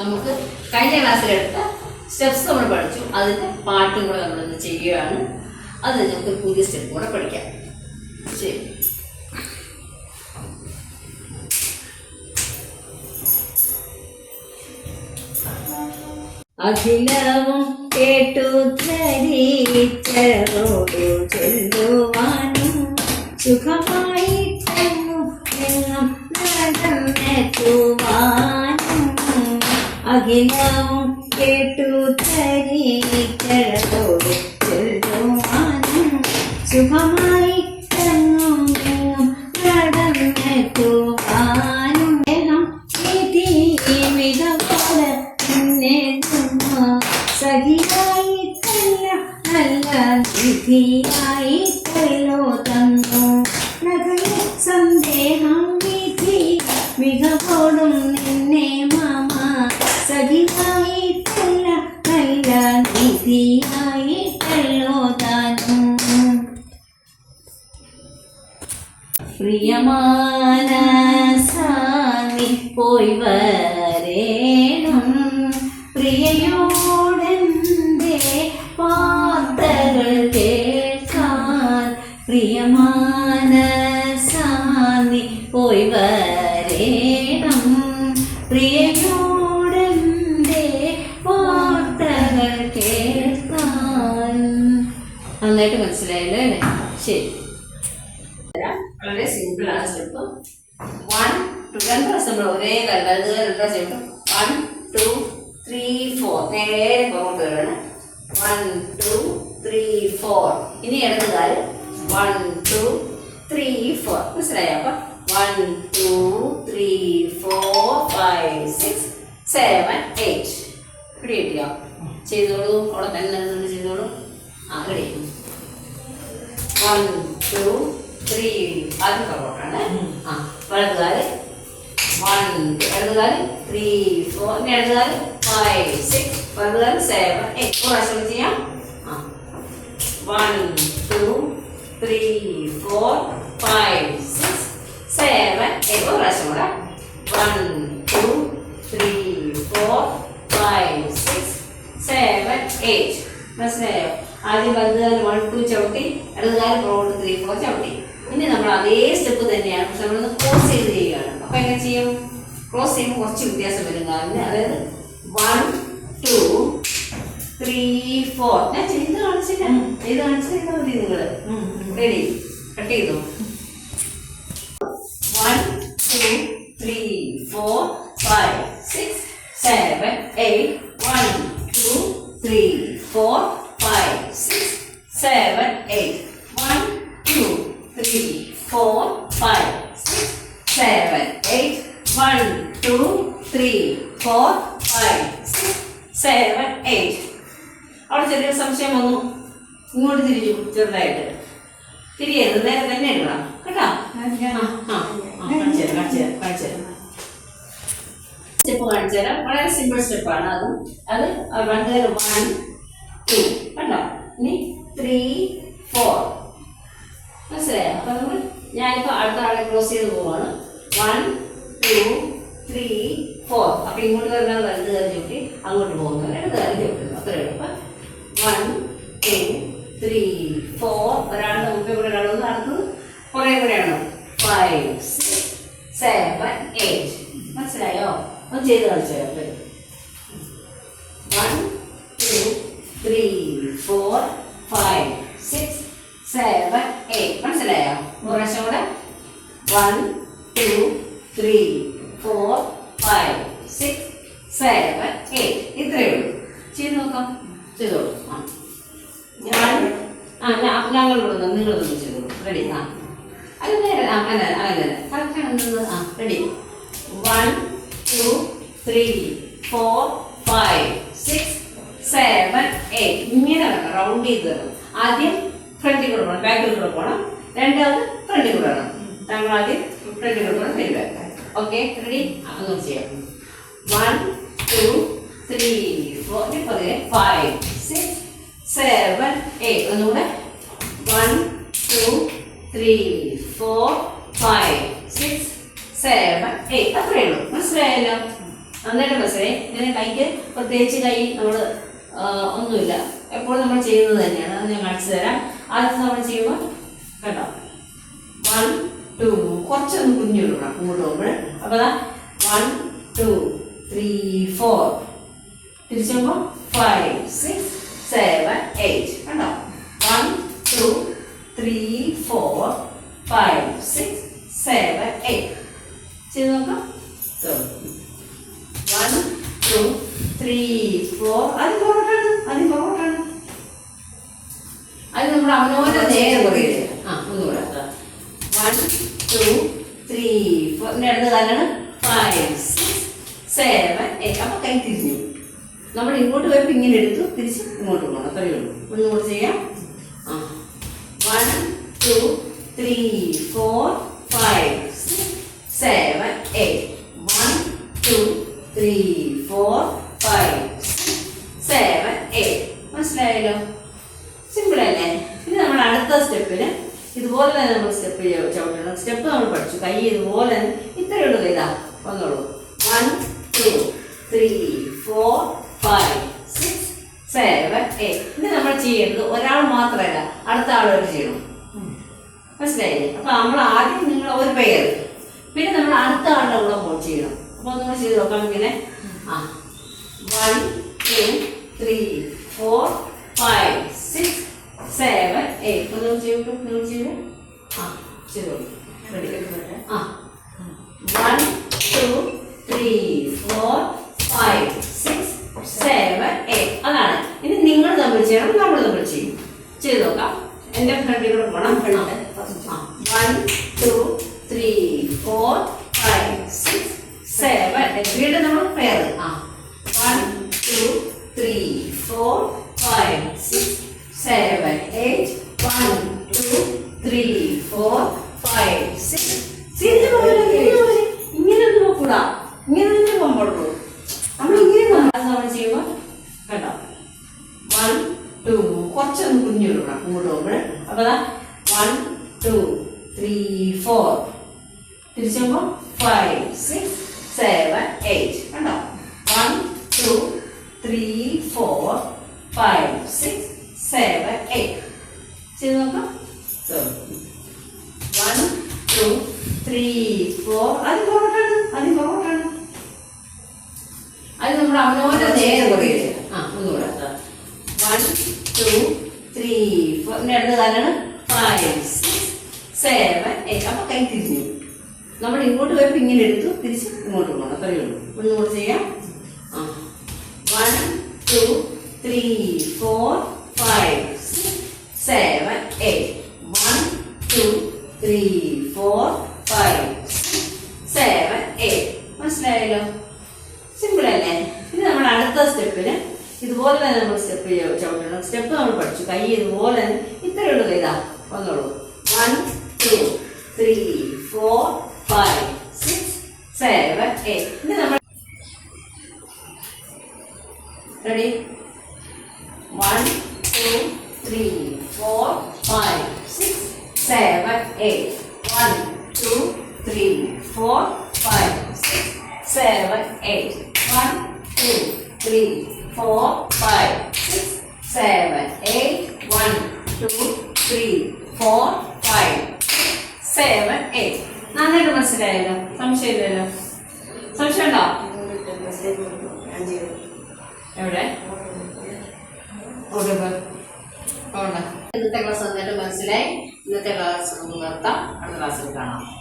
നമുക്ക് കഴിഞ്ഞ ക്ലാസ്സിലെടുത്ത സ്റ്റെപ്സ് നമ്മൾ പഠിച്ചു. അതിന്റെ പാട്ടും കൂടെ നമ്മളിന്ന് ചെയ്യുകയാണ്. അത് നമുക്ക് പുതിയ സ്റ്റെപ്പ് കൂടെ പഠിക്കാം. ശരി. അഖിലവും കേട്ടു ധരിച്ചോടു ചൊല്ലുവാനും സുഖമായി അഖിലവും കേട്ടു ധരിച്ചോടു ചൊല്ലുവാനും സുഖമായി തന്നു എന്നും നടന്നെത്തുവാനും ദേഹം നീതി മികവോടെ എന്നെ തന്നു സഖിയായി തല്ല നല്ല വിധിയായി പ്രിയമാനസാമി പോയി വരേണം. പ്രിയയോടെന്തേ വാർത്തകൾ കേൾക്കാൻ? പ്രിയമാനസാമി പോയി വരേണം. പ്രിയയോടെന്തേ വാർത്തകൾ കേൾക്കാൻ? നന്നായിട്ട് മനസ്സിലായല്ലോ? അല്ലേ ശരി. വളരെ സിമ്പിൾ ആണ് സ്റ്റെപ്പ് വൺ ടു രണ്ട് പ്രാവശ്യം നമ്മൾ ഒരേ കണ്ടത് രണ്ട് പ്രാവശ്യം വൺ ടു ത്രീ ഫോർ നേരെ പുറകോട്ട് വരണം. വൺ ടു ത്രീ ഫോർ ഇനി ഇടത് വൺ ടു ത്രീ ഫോർ മനസ്സിലായോ? അപ്പം one two three four five six seven eight ഇവിടെ കിട്ടിയോ? ചെയ്തോളൂ. അവിടെ തന്നെ ചെയ്തോളൂ. ആ ഇവിടെ വൺ ടു ത്രീ ആദ്യം പുറകോട്ടാണ് ആ വലതുകാൽ വൺ ഇടതുകാൽ ത്രീ ഫോർ ഇനി ഇടതുകാൽ ഫൈവ് സിക്സ് വലതുകാൽ സെവൻ എയ്റ്റ് ഒരു പ്രാവശ്യം ചെയ്യാം. ആ one two three four five six seven eight ഒരു പ്രാവശ്യം കൂടെ. One two three four five six seven eight മനസ്സിലായോ? ആദ്യം വലതുകാലം വൺ ടു ചവിട്ടി ഇടതുകാലം പുറകോട്ട് ത്രീ ഫോർ ചവിട്ടി. ഇനി നമ്മൾ അതേ സ്റ്റെപ്പ് തന്നെയാണ് പക്ഷെ നമ്മളൊന്ന് ക്രോസ് ചെയ്ത് ചെയ്യുകയാണ്. അപ്പൊ എങ്ങനെ ചെയ്യും? ക്രോസ് ചെയ്യുമ്പോൾ കുറച്ച് വ്യത്യാസം വരും കാലിന് അതായത് വൺ ടു ത്രീ ഫോർ ഞാൻ ചെയ്ത് കാണിച്ചില്ല. ചെയ്ത് കാണിച്ചാൽ മതി നിങ്ങൾ റെഡി കട്ട് ചെയ്തു? One two three four five six seven eight one two three four five six seven eight one two three four five six seven eight one two three four five six seven eight അവിടെ ചെറിയൊരു സംശയം വന്നു. ഇങ്ങോട്ട് തിരിച്ചു ചെറുതായിട്ട്. തിരിയരുത് നേരെ തന്നെ ഇടണം കേട്ടോ? സ്റ്റെപ്പ് കാണിച്ചു തരാം. വളരെ സിമ്പിൾ സ്റ്റെപ്പാണ് അതും. അത് വളരെ വൺ ടു. കണ്ടോ? ഇനി ത്രീ ഫോർ. മനസ്സിലായോ? അപ്പൊ നമ്മൾ ഞാനിപ്പോ അടുത്ത ആളെ ക്ലോസ് ചെയ്ത് പോവാണ്. One two three four. അപ്പൊ ഇങ്ങോട്ട് വരുന്നത് വലുത് ചൂട്ടി അങ്ങോട്ട് പോകുന്നവരെ ഇടത് കഴിഞ്ഞു ചൂട്ടുന്നു അത്ര എളുപ്പം വൺ ടു ത്രീ ഫോർ ഒരാളുടെ മുമ്പേ കൂടെ ഒരാൾ അടുത്തത് കുറേ കൂടെയാണ് ഫൈവ് സിക്സ് സെവൻ എയ്റ്റ് മനസ്സിലായോ? ഒന്ന് ചെയ്ത് കാണിച്ചോ one two three four five six seven eight മനസ്സിലായോ? ഒരു പ്രാവശ്യം കൂടെ. One two three four five six seven നിങ്ങൾ ഒന്ന് ചെയ്തോളൂ റെഡി ആ. അല്ല അങ്ങനെ അല്ല. അല്ല കറക്റ്റാണ് നിന്ന് ആ ready one two three four five six seven eight ഇങ്ങനെ വേണം റൗണ്ട് ചെയ്ത് ആദ്യം ഫ്രണ്ടിൽ കൂടെ പോകണം ബാക്കിൽ കൂടെ പോകണം രണ്ടാമത് ഫ്രണ്ടിൽ കൂടെ വേണം നമ്മൾ ആദ്യം ഫ്രണ്ടിൽ കൂടെ പോകണം പിന്നെ ബാക്ക് ഓക്കെ റെഡി അങ്ങനെ ചെയ്യാം. വൺ ടു ത്രീ ഫോർ പതിനെ ഫൈവ് സിക്സ് സെവൻ എയ്റ്റ് ഒന്നുകൂടെ. One three four five six seven eight അത്രയേ ഉള്ളൂ. മനസ്സിലായല്ലോ? നന്നായിട്ട് മനസ്സിലായി? ഇങ്ങനെ കൈക്ക് പ്രത്യേകിച്ച് കൈ നമ്മൾ ഒന്നുമില്ല. എപ്പോഴും നമ്മൾ ചെയ്യുന്നത് തന്നെയാണ്. അത് ഞാൻ കാണിച്ചു തരാം. ആദ്യം നമ്മൾ ചെയ്യുമ്പോൾ കേട്ടോ വൺ ടു കുറച്ചൊന്ന് കുഞ്ഞു കൊടുക്കണം ഇങ്ങോട്ട് പോകുമ്പോൾ. അപ്പോൾ അതാ വൺ ടു ത്രീ ഫോർ തിരിച്ചുമ്പോൾ ഫൈവ് സിക്സ് സെവൻ എയ്റ്റ് കണ്ടോ? One two three four five six seven eight ചെയ്ത് നോക്കാം. വൺ ടു ത്രീ ഫോർ അത് പുറകോട്ടാണ് അത് പുറകോട്ടാണ് അത് നമ്മൾ അവനോന്റെ നേരെ പറയില്ലേ ആ ഒന്നുകൂടെ വൺ ടു ത്രീ ഫോർ രണ്ട് കാലാണ് ഫൈവ് സിക്സ് സെവൻ എയ്റ്റ് അപ്പൊ കൈ തിരിഞ്ഞു. നമ്മൾ ഇങ്ങോട്ട് പോയപ്പോൾ ഇങ്ങനെ എടുത്തു തിരിച്ച് ഇങ്ങോട്ട് പോകണം അത്രയേ ഉള്ളൂ. ഒന്നുകൂടെ ചെയ്യാം. Two three, four, five, six, seven, eight. One, two, three, four, five, six, seven, eight. മനസ്സിലായല്ലോ? സിമ്പിൾ അല്ലേ? ഇനി നമ്മൾ അടുത്ത സ്റ്റെപ്പിന് ഇതുപോലെ തന്നെ നമ്മൾ സ്റ്റെപ്പ് ചവിട്ടണം. സ്റ്റെപ്പ് നമ്മൾ പഠിച്ചു. കൈ ഇതുപോലെ തന്നെ ഇത്രയേ ഉള്ളൂ ഇതാ വന്നോളൂ. One two three four five six seven eight ഇത് നമ്മൾ ചെയ്യുന്നത് ഒരാൾ മാത്രമല്ല. അടുത്ത ആളോട് ചെയ്യണം. മനസ്സിലായില്ലേ? അപ്പൊ നമ്മൾ ആദ്യം നിങ്ങൾ ഒരു പേര് പിന്നെ നമ്മൾ അടുത്ത ആളുടെ കൂടെ പോ ചെയ്യണം. അപ്പൊ നിങ്ങൾ ചെയ്ത് നോക്കാം ഇങ്ങനെ. ആ. One two three four five six seven eight അപ്പോൾ നിങ്ങൾ ചെയ്തു നിങ്ങൾ ചെയ്ത് ആ ചെയ്തോളൂ റെഡി ആ. One two three four five six seven eight അതാണ്. ഇനി നിങ്ങൾ തമ്മിൽ ചെയ്യണം. നമ്മൾ തമ്മിൽ ചെയ്യും. ചെയ്ത് നോക്കാം. എന്റെ പണം. കൂടെ പോകണം one two three four five six seven വീണ്ടും നമ്മൾ പേര് ആ one two three four five six seven eight one two three four five six ഇങ്ങനെ ഒന്നും നോക്കൂടാ ഇങ്ങനെ തന്നെ പോകാൻ പാടുള്ളൂ നമ്മൾ ഇങ്ങനെ നമ്മൾ ചെയ്യുമ്പോൾ കേട്ടോ വൺ ടു കുറച്ചൊന്ന് കുഞ്ഞു ടു ത്രീ ഫോർ തിരിച്ചു പോകുമ്പോൾ ഫൈവ് സിക്സ് സെവൻ എയ്റ്റ് കണ്ടോ one two three four five six seven eight ചെയ്ത് നോക്കാം വൺ ടു ത്രീ ഫോർ അത് പുറത്താണ് അത് പുറത്താണ് അത് നമ്മൾ അവനോന്റെ നേരെ കുറയില്ല ആ ഒന്നുകൂടെ വൺ ടു ത്രീ ഫോർ രണ്ട് കാലാണ് ഫൈവ് സിക്സ് സെവൻ എയ്റ്റ് അപ്പൊ കൈ തിരിഞ്ഞു നമ്മൾ ഇങ്ങോട്ട് പോയപ്പോ ഇങ്ങനെ എടുത്തു തിരിച്ച് ഇങ്ങോട്ട് പോകണം. അത്രയേ ഉള്ളൂ. ഒന്നുകൂടെ ചെയ്യാം. One two three four five six seven eight one two three four five six seven eight മനസ്സിലായല്ലോ? സിമ്പിൾ അല്ലേ? ഇനി നമ്മൾ അടുത്ത സ്റ്റെപ്പിന് ഇതുപോലെ തന്നെ നമ്മൾ സ്റ്റെപ്പ് ചവിട്ടണം. സ്റ്റെപ്പ് നമ്മൾ പഠിച്ചു. കൈ ഇതുപോലെ തന്നെ ഇത്രയുള്ളൂ ഇതാ വന്നോളൂ. One three four five six seven eight ഇനി നമ്മൾ ready one two three four five six seven eight one two three four five six seven eight one two three four five six seven eight one two three four five seven eight നന്നായിട്ട് മനസ്സിലായല്ലോ. സംശയമില്ലല്ലോ സംശയം ഉണ്ടോ? എവിടെ? ഇന്നത്തെ class നന്നായിട്ട് മനസ്സിലായി. ഇന്നത്തെ class നിർത്താം. അടുത്ത ക്ലാസ്സിൽ കാണാം.